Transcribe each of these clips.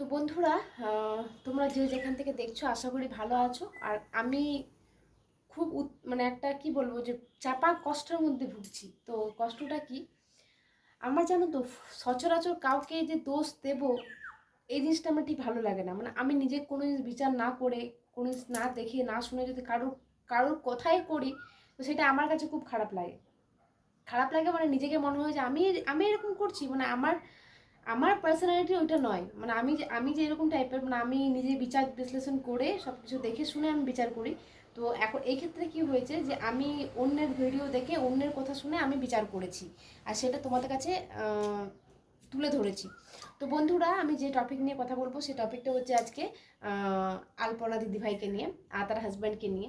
তো বন্ধুরা তোমরা যে যেখান থেকে দেখছ, আশা করি ভালো আছো। আর আমি খুব মানে একটা কি বলব যে, চাপা কষ্টের মধ্যে ভুগছি। তো কষ্টটা কি? আমার জানো তো, সচরাচর কাউকে যে দোষ দেব, এই জিনিসটা আমার ঠিক ভালো লাগে না। মানে আমি নিজে কোনো জিনিস বিচার না করে, কোনো জিনিস না দেখে, না শুনে যদি কারোর কারোর কথাই করি, তো সেটা আমার কাছে খুব খারাপ লাগে। খারাপ লাগে মানে নিজেকে মনে হয় যে, আমি আমি এরকম করছি। মানে আমার আমার পার্সোনালিটি ওইটা নয়। মানে আমি যে আমি যে এরকম টাইপের মানে আমি নিজে বিচার বিশ্লেষণ করে সব কিছু দেখে শুনে আমি বিচার করি। তো এখন এই ক্ষেত্রে কি হয়েছে যে, আমি অন্যের ভিডিও দেখে অন্যের কথা শুনে আমি বিচার করেছি। আর সেটা তোমাদের কাছে তুলে ধরেছি। তো বন্ধুরা, আমি যে টপিক নিয়ে কথা বলব সেই টপিকটা হচ্ছে আজকে আলপনা দিদিভাইকে নিয়ে, আর তার হাজব্যান্ডকে নিয়ে।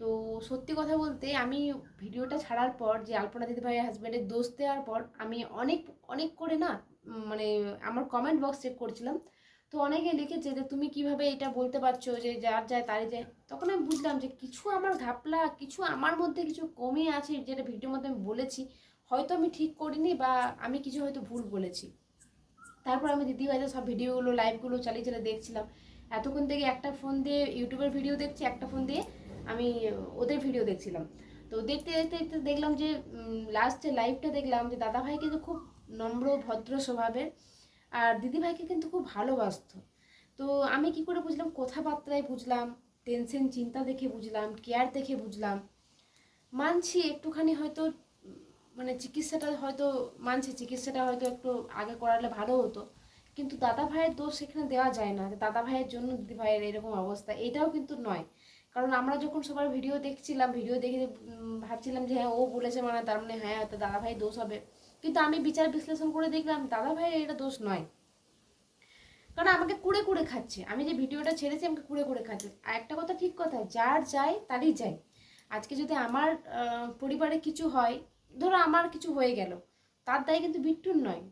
তো সত্যি কথা বলতে আমি ভিডিওটা ছাড়ার পর যে আলপনা দিদিভাইয়ের হাজব্যান্ডের দোষ দেওয়ার পর আমি অনেক অনেক করে না মানে আমার কমেন্ট বক্স চেক করছিলাম। তো অনেকে লিখেছে যে তুমি কীভাবে এটা বলতে পারছ যে যার যায় তারই যায়। তখন আমি বুঝলাম যে কিছু আমার ঘাপলা, কিছু আমার মধ্যে কিছু কমে আছে যেটা ভিডিওর মধ্যে আমি বলেছি। হয়তো আমি ঠিক করিনি বা আমি কিছু হয়তো ভুল বলেছি। তারপর আমি দিদিভাইদের সব ভিডিওগুলো লাইভগুলো চালিয়ে চালিয়ে দেখছিলাম। এতক্ষণ থেকে একটা ফোন দিয়ে ইউটিউবের ভিডিও দেখছি, একটা ফোন দিয়ে আমি, ওদের ভিডিও দেখছিলাম। তো দেখতে দেখতে দেখতে দেখলাম যে লাস্টে লাইভটা দেখলাম যে দাদাভাই কিন্তু খুব নম্র, ভদ্র স্বভাবের আর দিদিভাইকে কিন্তু খুব ভালোবাসতো। তো আমি কি করে বুঝলাম? কথাবার্তায় বুঝলাম টেনশন চিন্তা দেখে বুঝলাম কেয়ার দেখে বুঝলাম। মানছি একটুখানি হয়তো মানে চিকিৎসাটা হয়তো, মানছি চিকিৎসাটা হয়তো একটু আগে করালে ভালো হতো। কিন্তু দাদা ভাইয়ের দোষ সেখানে দেওয়া যায় না। দাদা ভাইয়ের জন্য দিদি ভাইয়ের এরকম অবস্থা, এটাও কিন্তু নয়। কারণ আমরা যখন সবার ভিডিও দেখছিলাম ভিডিও দেখে ভাবছিলাম যে হ্যাঁ ও বলেছে মানে তার মানে হ্যাঁ তো দাদা ভাই দোষ হবে। কিন্তু আমি বিচার বিশ্লেষণ করে দেখলাম দাদা ভাইয়ের এটা দোষ নয়। কারণ আমাকে কুড়ে কুড়ে খাচ্ছে। আমি যে ভিডিওটা ছেড়েছি, আমাকে কুড়ে কুড়ে খাচ্ছে। আর একটা কথা ঠিক কথা, যার যায়, তারই যায়। আজকে যদি আমার পরিবারে কিছু হয়, ধরো আমার কিছু হয়ে গেল, তার দায় কিন্তু বিট্টুর নয়।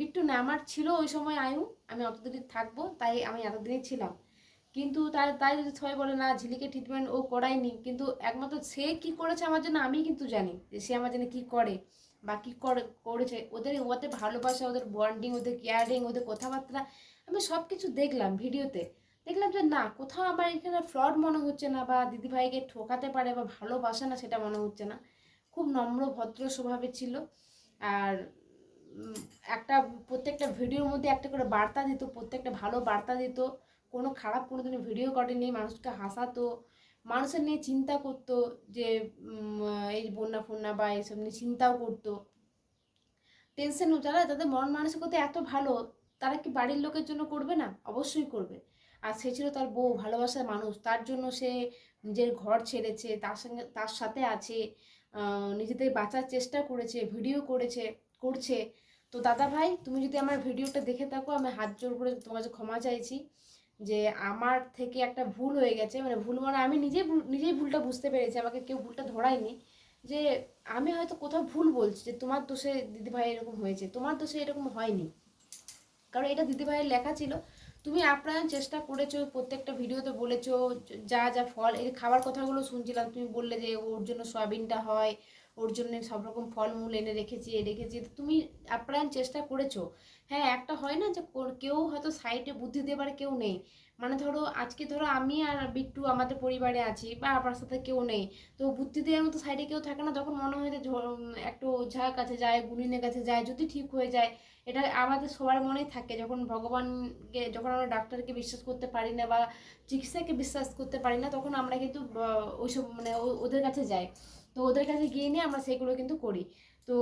বিট্টু না, আমার ছিল ওই সময় আয়ু। আমি অতদিনই থাকব, তাই আমি এতদিনই ছিলাম। কিন্তু তার, তাই যদি সবাই বলে না, ঝিলিকে ট্রিটমেন্ট ও করায়নি, কিন্তু একমাত্র সে কি করেছে আমার জন্য আমি কিন্তু জানি যে সে আমার জন্য কি করে বা কী করে, করেছে। ওদের ওদের ভালোবাসা, ওদের বন্ডিং ওদের কেয়ারিং ওদের কথাবার্তা, আমি সব কিছু দেখলাম ভিডিওতে। দেখলাম যে না, কোথাও আমার এখানে ফ্রড মনে হচ্ছে না বা দিদিভাইকে ঠকাতে পারে বা ভালোবাসে না, সেটা মনে হচ্ছে না। খুব নম্র, ভদ্র স্বভাবের ছিল। আর একটা, প্রত্যেকটা ভিডিওর মধ্যে একটা করে বার্তা দিত, প্রত্যেকটা ভালো বার্তা দিত। কোনো খারাপ কোনো দিনও ভিডিও করেনি মানুষকে হাসাতো, মানুষের নিয়ে চিন্তা করতো যে এই বন্যা ফন্যা বা এইসব নিয়ে চিন্তাও করতো। টেনশন যারা তাদের মন মানসিকতা এত ভালো, তারা কি বাড়ির লোকের জন্য করবে না? অবশ্যই করবে। আর সে ছিল তার বউ, ভালোবাসার মানুষ, তার জন্য সে নিজের ঘর ছেড়েছে, তার সঙ্গে, তার সাথে আছে নিজেদের বাঁচার চেষ্টা করেছে ভিডিও করেছে, করছে। তো দাদা ভাই, তুমি যদি আমার ভিডিওটা দেখে থাকো, আমি হাত জোর করে তোমার কাছে ক্ষমা চাইছি। যে আমার থেকে একটা ভুল হয়ে গেছে মানে ভুল মানে আমি নিজেই নিজেই ভুলটা বুঝতে পেরেছি, আমাকে কেউ ভুলটা ধরায়নি, যে আমি হয়তো কোথাও ভুল বলছি, যে তোমার দোষে দিদিভাই এরকম হয়েছে, তোমার দোষে এরকম হয়নি। কারণ এটা দিদিভাইয়ের লেখা ছিল, তুমি আপ্রায়ণ চেষ্টা করেছ, প্রত্যেকটা ভিডিওতে বলেছ, যা যা ফল, এই খাবার কথাগুলো শুনছিলাম, তুমি বললে যে ওর জন্য সয়াবিনটা হয়, ওর জন্য সব রকম ফলমূল এনে রেখেছি, এ রেখেছি, তুমি আপ্রায়ণ চেষ্টা করেছ হ্যাঁ একটা হয় না যে কেউ হয়তো সাইডে বুদ্ধি দেবার কেউ নেই। মানে ধরো, আজকে ধরো আমি আর বিট্টু আমাদের পরিবারে আছি বা আপনার সাথে কেউ নেই। তো বুদ্ধি দেওয়ার মতো সাইডে কেউ থাকে না, তখন মনে হয় যে একটু ঝাঁ কাছে যায় গুনিনের কাছে যায়, যদি ঠিক হয়ে যায়, এটা আমাদের সবার মনেই থাকে। যখন ভগবানকে, যখন আমরা ডাক্তারকে বিশ্বাস করতে পারি না বা চিকিৎসাকে বিশ্বাস করতে পারি না, তখন আমরা কিন্তু ওইসব মানে ওদের কাছে যাই। তো ওদের কাছে গিয়ে নিয়ে আমরা সেগুলো কিন্তু করি। তো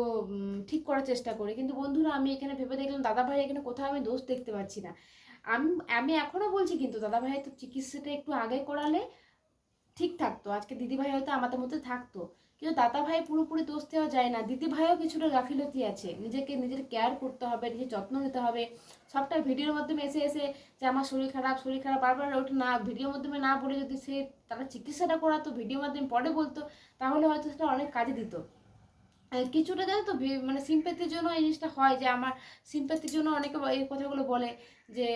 ঠিক করার চেষ্টা করি। কিন্তু বন্ধুরা, আমি এখানে ভেবে দেখলাম দাদা ভাই এখানে কোথাও আমি দোষ দেখতে পাচ্ছি না। আমি আমি এখনও বলছি কিন্তু দাদা ভাই তো চিকিৎসাটা একটু আগে করালে ঠিক থাকতো। আজকে দিদিভাই হয়তো আমাদের মধ্যে থাকতো। কিন্তু দাদা ভাই পুরোপুরি দোষ দেওয়া যায় না। দিদি ভাইও কিছুটা গাফিলতি আছে। নিজেকে নিজের কেয়ার করতে হবে, নিজের যত্ন নিতে হবে। সবটা ভিডিওর মাধ্যমে এসে এসে যে আমার শরীর খারাপ শরীর খারাপ, বারবার ওটা না, ভিডিওর মাধ্যমে না বলে যদি সে তারা চিকিৎসাটা করাতো, ভিডিওর মাধ্যমে পরে বলতো, তাহলে হয়তো সেটা অনেক কাজে দিত। কিছুটা জানো তো মানে সিম্প্যাথির জন্য এই জিনিসটা হয় যে আমার সিম্প্যাথির জন্য অনেকে এই কথাগুলো বলে যে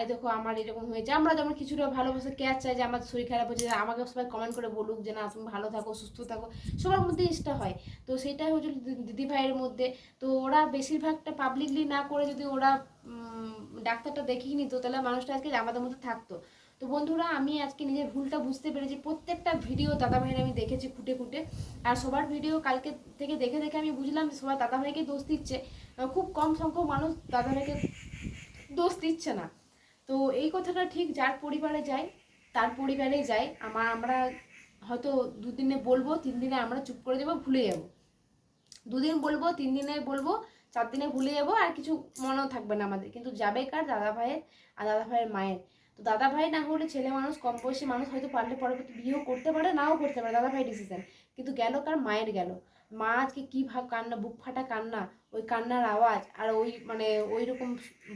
এই দেখো, আমার এরকম হয়েছে। আমরা যেমন কিছুটা ভালোবাসা কেয়ার চাই যে, আমার শরীর খারাপ হয়েছে। আমাকে সবাই কমেন্ট করে বলুক যে, না, তুমি ভালো থাকো, সুস্থ থাকো। সবার মধ্যে জিনিসটা হয়। তো সেটাই হচ্ছে দিদি ভাইয়ের মধ্যে। তো ওরা বেশিরভাগটা পাবলিকলি না করে যদি ওরা ডাক্তারটা দেখিয়ে নিত, তাহলে মানুষটা আজকে আমাদের মধ্যে থাকতো। তো বন্ধুরা, আমি আজকে নিজের ভুলটা বুঝতে পেরেছি। প্রত্যেকটা ভিডিও দাদা ভাইয়ের আমি দেখেছি খুঁটে খুঁটে। আর সবার ভিডিও কালকে থেকে দেখে দেখে আমি বুঝলাম সবাই দাদা ভাইকে দোষ দিচ্ছে। খুব কম সংখ্যক মানুষ দাদা ভাইকে দোষ দিচ্ছে না। তো এই কথাটা ঠিক যার পরিবারে যায়, তার পরিবারে যায়। আমার আমরা হয়তো দুদিনে বলব তিন দিনে আমরা চুপ করে দেবো ভুলে যাব। দুদিন বলব তিন দিনে বলব চার দিনে ভুলে যাব, আর কিছু মনেও থাকবে না আমাদের। কিন্তু যাবে কার দাদা ভাইয়ের আর দাদা ভাইয়ের মায়ের। দাদা ভাই না হলে ছেলে মানুষ, কম বয়সী মানুষ হয়তো পারলে পরবর্তী বিয়েও করতে পারে, নাও করতে পারে দাদা ভাই ডিসিশন কিন্তু গেল কার? মায়ের গেল। মা আজকে কী ভাব কান্না, বুক ফাটা কান্না, ওই কান্নার আওয়াজ আর ওই মানে ওই রকম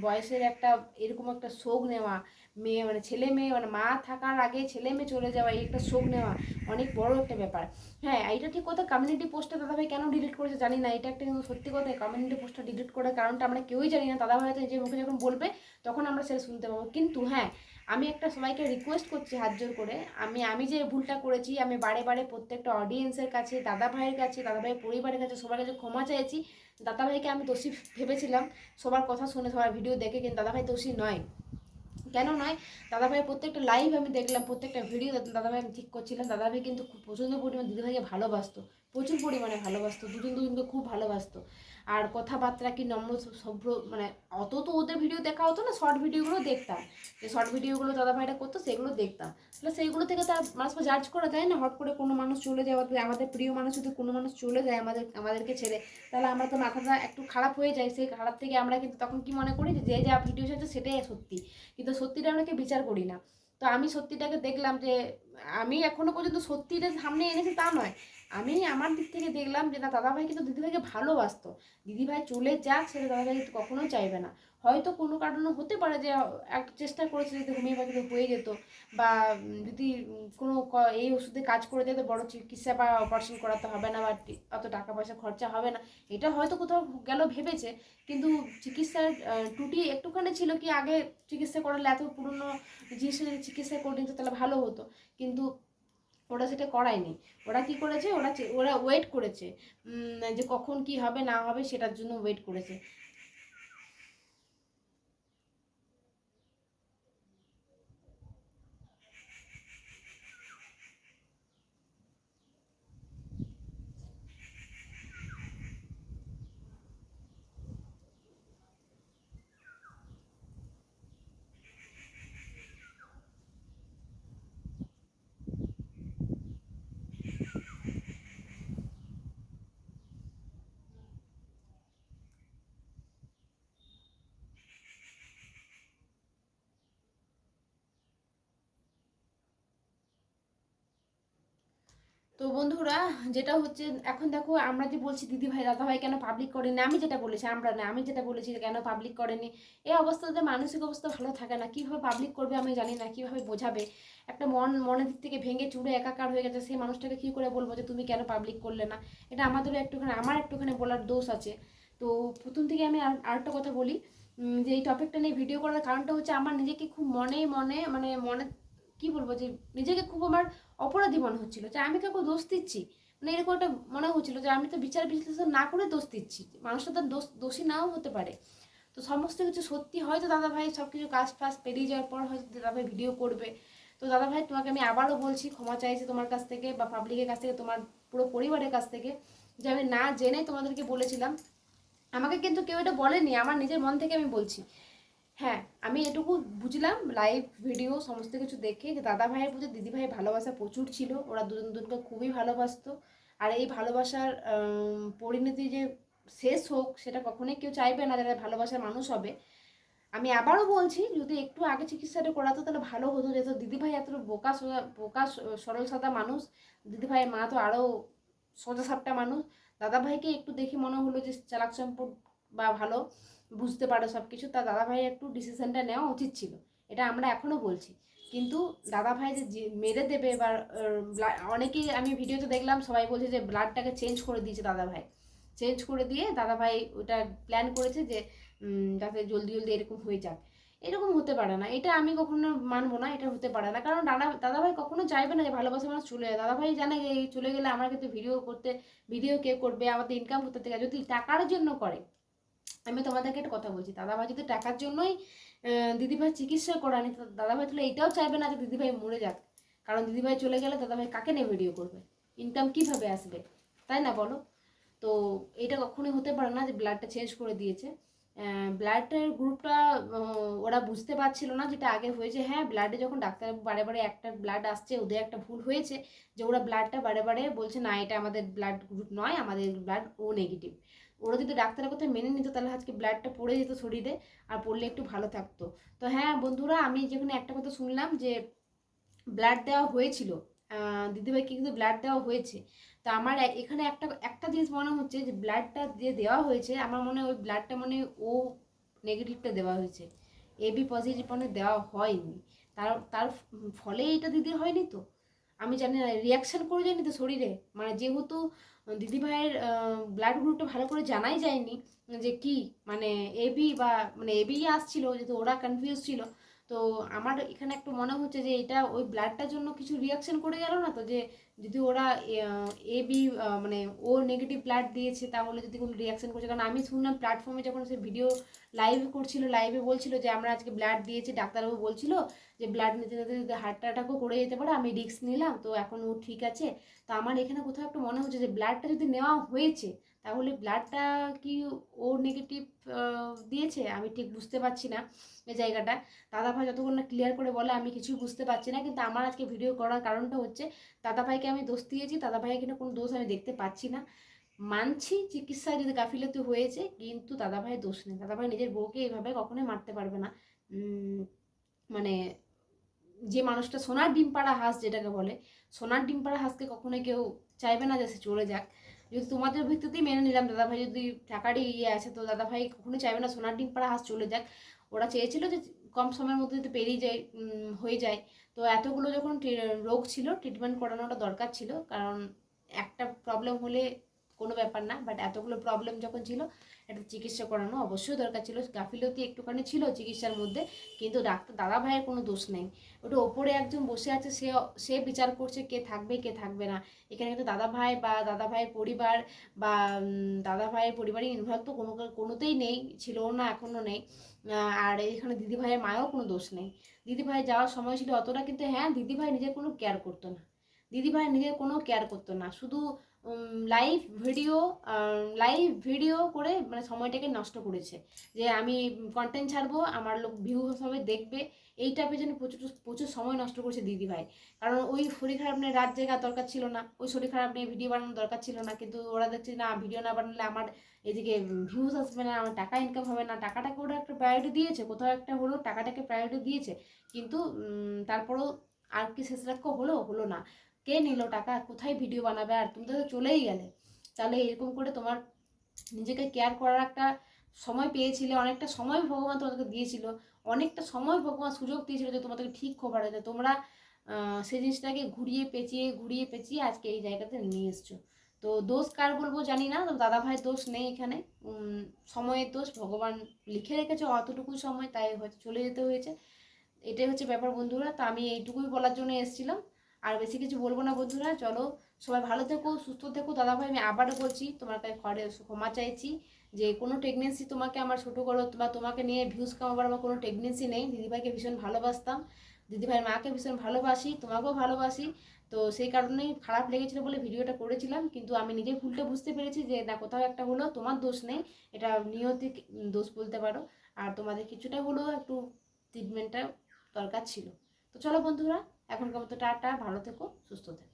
বয়সের একটা, এরকম একটা শোক নেওয়া, মেয়ে মানে ছেলে মেয়ে মানে মা থাকার আগে ছেলে মেয়ে চলে যাওয়া, এই একটা শোক নেওয়া অনেক বড় একটা ব্যাপার। হ্যাঁ এটা ঠিক কথা কমিউনিটি পোস্টটা দাদাভাই কেন ডিলিট করেছে জানি না, এটা একটা কিন্তু সত্যি কথা কমিউনিটি পোস্টটা ডিলিট করার কারণটা আমরা কেউই জানি না। দাদাভাই হয়তো নিজের মুখে যখন বলবে, তখন আমরা সেটা শুনতে পাবো। কিন্তু হ্যাঁ আমি একটা সবাইকে রিকোয়েস্ট করছি হাত জোর করে। আমি আমি যে ভুলটা করেছি, আমি বারে বারে প্রত্যেকটা অডিয়েন্সের কাছে, দাদা ভাইয়ের কাছে, দাদা ভাইয়ের পরিবারের কাছে, সবার কাছে ক্ষমা চাইছি দাদা ভাইকে আমি দোষী ভেবেছিলাম। সবার কথা শুনে, সবার ভিডিও দেখে কিন্তু দাদা ভাই দোষী নয়। কেন নয়? দাদা ভাইয়ের প্রত্যেকটা লাইভ আমি দেখলাম, প্রত্যেকটা ভিডিও দাদা ভাই আমি ঠিক করছিলাম। দাদা ভাই কিন্তু খুব প্রচণ্ড পরিমাণে দিদিভাইকে ভালোবাসতো। প্রচুর পরিমাণে ভালোবাসতো। দুজন দুজনকে খুব ভালোবাসতো। আর কথাবার্তা কি নম্র সভ্র মানে অত তো ওদের ভিডিও দেখা হতো না শর্ট ভিডিওগুলো দেখতাম। যে শর্ট ভিডিওগুলো দাদা ভাইটা করতো, সেগুলো দেখতাম। তাহলে সেইগুলো থেকে তার মানুষ জাজ করা যায় না, হট করে কোনো মানুষ চলে যাওয়া আমাদের প্রিয় মানুষ যদি কোনো মানুষ চলে যায় আমাদের, আমাদেরকে ছেড়ে, তাহলে আমরা তো মাথাটা একটু খারাপ হয়ে যায়। সেই খারাপ থেকে আমরা কিন্তু তখন কি মনে করি যে যে ভিডিও সাথে সেটাই সত্যি। কিন্তু সত্যিটা অনেকে বিচার করি না। তো আমি সত্যিটাকে দেখলাম যে, আমি এখনও পর্যন্ত সত্যিটা সামনে এনেছি তা নয়। আমি আমার দিক থেকে দেখলাম যে না, দাদাভাই কিন্তু দিদিভাইকে ভালোবাসতো। দিদিভাই চলে যাক, সেটা দাদাভাই কিন্তু কখনোই চাইবে না। হয়তো কোনো কারণে হতে পারে যে একটা চেষ্টা করেছে যদি হোমিওপ্যাথিতে হয়ে যেত বা যদি কোনো এই ওষুধে কাজ করে যেত, বড় চিকিৎসা বা অপারেশন করাতে হবে না বা অত টাকা পয়সা খরচা হবে না। এটা হয়তো কোথাও গেল ভেবেছে, কিন্তু চিকিৎসার ত্রুটি একটুখানি ছিল কি আগে চিকিৎসা করালে এত পুরনো জিনিসের চিকিৎসা করে নিত তাহলে ভালো হতো। কিন্তু ওরা সেটা করায়নি। ওরা কি করেছে? ওরা ওরা ওয়েট করেছে। যে কখন কি হবে, না হবে, সেটার জন্য ওয়েট করেছে। তো বন্ধুরা, যেটা হচ্ছে, এখন দেখো আমরা যে বলছি, দিদি ভাই, দাদা ভাই, কেন পাবলিক করেনি আমি যেটা বলেছি, আমরা না, আমি যেটা বলেছি কেন পাবলিক করেনি এই অবস্থাতে মানসিক অবস্থা ভালো থাকে না। কীভাবে পাবলিক করবে আমি জানি না, কীভাবে বোঝাবে? একটা মন, মনের দিক থেকে ভেঙে চুড়ে একাকার হয়ে গেছে, সেই মানুষটাকে কী করে বলব যে, তুমি কেন পাবলিক করলে না? এটা আমাদেরও একটুখানি, আমার একটুখানি বলার দোষ আছে। তো প্রথম থেকে আমি আর, আরেকটা কথা বলি যে এই টপিকটা নিয়ে ভিডিও করার কারণটা হচ্ছে, আমার নিজেকে খুব মনে মনে মানে মনে কি বলব যে নিজেকে খুব আমার অপরাধী মনে হচ্ছিল, যে আমি কাউকে দোষ দিচ্ছি। মানে এরকম একটা মনে হচ্ছিল যে আমি তো বিচার বিশ্লেষণ না করে দোষ দিচ্ছি মানুষটা তো দোষ, দোষী নাও হতে পারে। তো সমস্ত কিছু সত্যি, হয়তো দাদা ভাই সব কিছু কাজ ফাজ পেরিয়ে যাওয়ার পর হয়তো দাদা ভাই ভিডিও করবে। তো দাদা ভাই তোমাকে আমি আবারও বলছি, ক্ষমা চাইছি তোমার কাছ থেকে বা পাবলিকের কাছ থেকে, তোমার পুরো পরিবারের কাছ থেকে, যে আমি না জেনে তোমাদেরকে বলেছিলাম। আমাকে কিন্তু কেউ এটা বলেনি, আমার নিজের মন থেকে আমি বলছি। হ্যাঁ আমি এটুকু বুঝলাম লাইভ ভিডিও সমস্ত কিছু দেখে যে দাদা ভাইয়ের প্রতি দিদি ভাইয়ের ভালোবাসা প্রচুর ছিল, ওরা দুজন দুজনকে খুবই ভালোবাসতো। আর এই ভালোবাসার পরিণতি যে শেষ হোক, সেটা কখনোই কেউ চাইবে না যারা ভালোবাসার মানুষ হবে। আমি আবারও বলছি, যদি একটু আগে চিকিৎসাটা করাতো তাহলে ভালো হতো, যেহেতু দিদিভাই এত বোকা সোজা বোকা সরল সাদা মানুষ, দিদিভাইয়ের মা তো আরও সোজা সাপটা মানুষ। দাদাভাইকে একটু দেখে মনে হলো যে চালাক চম্পট বা ভালো। বুঝতে পারো সব কিছু তা দাদাভাই একটু ডিসিশনটা নেওয়া উচিত ছিল। এটা আমরা এখনও বলছি। কিন্তু দাদা ভাই যে মেরে দেবে ব্লা- অনেকেই আমি ভিডিওতে দেখলাম সবাই বলছে যে ব্লাডটাকে চেঞ্জ করে দিয়েছে দাদা ভাই চেঞ্জ করে দিয়ে দাদা ভাই ওটা প্ল্যান করেছে যে যাতে জলদি জলদি এরকম হয়ে যাক। এরকম হতে পারে না। এটা আমি কখনো মানবো না, এটা হতে পারে না। কারণ দাদা দাদা ভাই কখনো চাইবে না যে ভালোবাসা মানুষ চলে যায়। দাদা ভাই জানে যে চলে গেলে আমার কিন্তু ভিডিও করতে ভিডিও কে করবে, আমাদের ইনকাম করতে থেকে? যদি টাকার জন্য করে আমি তোমাদেরকে একটা কথা বলছি দাদা ভাই যদি টাকার জন্যই দিদিভাই চিকিৎসা করানি তো দাদা ভাই তাহলে এইটাও চাইবে না যে দিদিভাই মরে যাক। কারণ দিদিভাই চলে গেলে দাদা ভাই কাকে নিয়ে ভিডিও করবে? ইনকাম কীভাবে আসবে? তাই না বলো? তো এটা কখনোই হতে পারে না যে ব্লাডটা চেঞ্জ করে দিয়েছে। ব্লাডের গ্রুপটা ওরা বুঝতে পারছিল না যেটা আগে হয়েছে। হ্যাঁ ব্লাডে যখন ডাক্তার বারে বারে একটা ব্লাড আসছে, ওদের একটা ভুল হয়েছে, যে ওরা ব্লাডটা বারে বারে বলছে, না, এটা আমাদের ব্লাড গ্রুপ নয়, আমাদের ব্লাড ও নেগেটিভ ওরা যদি ডাক্তারের কথা মেনে নিত, তাহলে আজকে ব্লাডটা পড়ে যেত শরীরে আর পড়লে একটু ভালো থাকতো। তো হ্যাঁ বন্ধুরা, আমি যেখানে একটা কথা শুনলাম যে ব্লাড দেওয়া হয়েছিল দিদিভাইকে কিন্তু ব্লাড দেওয়া হয়েছে। তো আমার এখানে একটা একটা জিনিস মনে হচ্ছে যে ব্লাডটা যে দেওয়া হয়েছে, আমার মনে হয় ওই ব্লাডটা মনে ও নেগেটিভটা দেওয়া হয়েছে। এবি পজিটিভ মানে দেওয়া হয়নি। তার তার ফলে এটা দিদির হয়নি তো? আমি জানি না রিয়াকশান করে যায়নি তো শরীরে? মানে যেহেতু দিদিভাইয়ের ব্লাড গ্রুপটা ভালো করে জানাই যায়নি যে কি মানে এবি বা মানে এবি আসছিল, যেহেতু ওরা কনফিউজ ছিল তো আমার এখানে একটু মনে হচ্ছে যে এটা ওই ব্লাডটার জন্য কিছু রিয়াকশন করে গেল না তো? যে যদি ওরা এ বি মানে ও নেগেটিভ ব্লাড দিয়েছে, তাহলে যদি কোনো রিয়াকশন করছে। কারণ আমি শুনলাম প্ল্যাটফর্মে যখন সে ভিডিও লাইভ করছিল লাইভে বলছিল যে আমরা আজকে ব্লাড দিয়েছি, ডাক্তারবাবু বলছিল যে ব্লাড নিতে নিতে যদি হার্ট অ্যাটাকও করে যেতে পারে, আমি রিস্ক নিলাম, তো এখন ও ঠিক আছে। তো আমার এখানে কোথাও একটু মনে হচ্ছে যে ব্লাডটা যদি নেওয়া হয়েছে তাহলে ব্লাডটা কি ও নেগেটিভ দিয়েছে? আমি ঠিক বুঝতে পারছি না এই জায়গাটা। দাদা ভাই যতক্ষণ না ক্লিয়ার করে বলে, আমি কিছুই বুঝতে পারছি না। কিন্তু আমার আজকে ভিডিও করার কারণটা হচ্ছে দাদা ভাইকে আমি দোষ দিয়েছি। দাদা ভাইয়ের কিন্তু কোনো দোষ আমি দেখতে পাচ্ছি না। মানছি চিকিৎসায় যদি গাফিলতি হয়েছে, কিন্তু দাদা ভাইয়ের দোষ নেই। দাদা ভাই নিজের বউকে এইভাবে কখনোই মারতে পারবে না। মানে যে মানুষটা সোনার ডিম পাড়া হাঁস যেটাকে বলে, সোনার ডিম পাড়া হাঁসকে কখনোই কেউ চাইবে না যে সে চলে যাক। যদি তোমাদের ভিত্তিতেই মেনে নিলাম দাদা ভাই যদি টাকারই ইয়ে আছে, তো দাদা ভাই কখনোই চাইবে না সোনার ডিম পাড়া হাঁস চলে যাক। ওরা চেয়েছিল যে কম সময়ের মধ্যে যদি পেরিয়ে যায় হয়ে যায়। তো এতগুলো যখন রোগ ছিল ট্রিটমেন্ট করানোটা দরকার ছিল। কারণ একটা প্রবলেম হলে কোনো ব্যাপার না বাট এতগুলো প্রবলেম যখন ছিল একটা চিকিৎসা করানো অবশ্যই দরকার ছিল। গাফিলতি একটুখানি ছিল চিকিৎসার মধ্যে, কিন্তু ডাক্তার দাদা ভাইয়ের কোনো দোষ নেই। ওটা ওপরে একজন বসে আছে, সে সে বিচার করছে কে থাকবে কে থাকবে না। এখানে কিন্তু দাদা ভাই বা দাদা ভাইয়ের পরিবার বা দাদা ভাইয়ের পরিবারে ইনভলভ তো কোনো, কোনোতেই নেই, ছিলও না, এখনও নেই। আর এখানে দিদি ভাইয়ের মায়েরও কোনো দোষ নেই। দিদি ভাই যাওয়ার সময় ছিল অতটা, কিন্তু হ্যাঁ দিদি ভাই নিজের কোনো কেয়ার করতো না। দিদি ভাই নিজের কোনো কেয়ার করতো না। শুধু লাইভ ভিডিও লাইভ ভিডিও করে মানে সময়টাকে নষ্ট করেছে। যে আমি কন্টেন্ট ছাড়বো, আমার লোক ভিউ হবে, দেখবে। এইটা পেছনে প্রচুর প্রচুর সময় নষ্ট করেছে দিদি ভাই। কারণ ওই শরীর খারাপ নিয়ে রাত জায়গা দরকার ছিল না। ওই শরীর খারাপ নিয়ে ভিডিও বানানোর দরকার ছিল না। কিন্তু ওরা দেখছে না ভিডিও না বানালে আমার এদিকে ভিউজ আসবে না, আমার টাকা ইনকাম হবে না। টাকাটাকে ওরা একটা প্রায়োরিটি দিয়েছে। কোথাও একটা হলো টাকাটাকে প্রায়োরিটি দিয়েছে। কিন্তু তারপরেও আর কি শেষ রাখ্য হলো হলো না। কে নিল টাকা? কোথায় ভিডিও বানাবে? আর তুমি তো চলেই গেলে। তাহলে এরকম করে তোমার নিজেকে কেয়ার করার একটা সময় পেয়েছিলে, অনেকটা সময় ভগবান তোমাদেরকে দিয়েছিল, অনেকটা সময় ভগবান সুযোগ দিয়েছিল যে তোমাদেরকে ঠিক খবর আছে তোমরা সেই জিনিসটাকে ঘুরিয়ে পেঁচিয়ে ঘুরিয়ে পেঁচিয়ে আজকে এই জায়গাতে নিয়ে এসছো। তো দোষ কার বলব জানি না দাদা ভাই দোষ নেই এখানে। সময়ের দোষ, ভগবান লিখে রেখেছে অতটুকু সময়, তাই হয়তো চলে যেতে হয়েছে। এটাই হচ্ছে ব্যাপার বন্ধুরা, তো আমি এইটুকুই বলার জন্য এসেছিলাম। আর বেশি কিছু বলব না বন্ধুরা, চলো সবাই ভালো থেকো, সুস্থ থেকো। দাদা ভাই আমি আবারও বলছি তোমার কাছে ঘরে ক্ষমা চাইছি যে কোনো প্রেগনেন্সি তোমাকে আমার ছোটো করো বা তোমাকে নিয়ে ভিউজ কামাবার আমার কোনো প্রেগনেন্সি নেই। দিদিভাইকে ভীষণ ভালোবাসতাম। দিদিভাইয়ের মাকে ভীষণ ভালোবাসি, তোমাকেও ভালোবাসি। তো সেই কারণেই খারাপ লেগেছিলো বলে ভিডিওটা করেছিলাম, কিন্তু আমি নিজে ভুলটা বুঝতে পেরেছি যে না, কোথাও একটা হলো, তোমার দোষ নেই। এটা নিয়তি দোষ বলতে পারো। আর তোমাদের কিছুটা হলেও একটু ট্রিটমেন্টটা দরকার ছিল। তো চলো বন্ধুরা এখনকার মতো টাটা ভালো থেকো সুস্থ থেকো।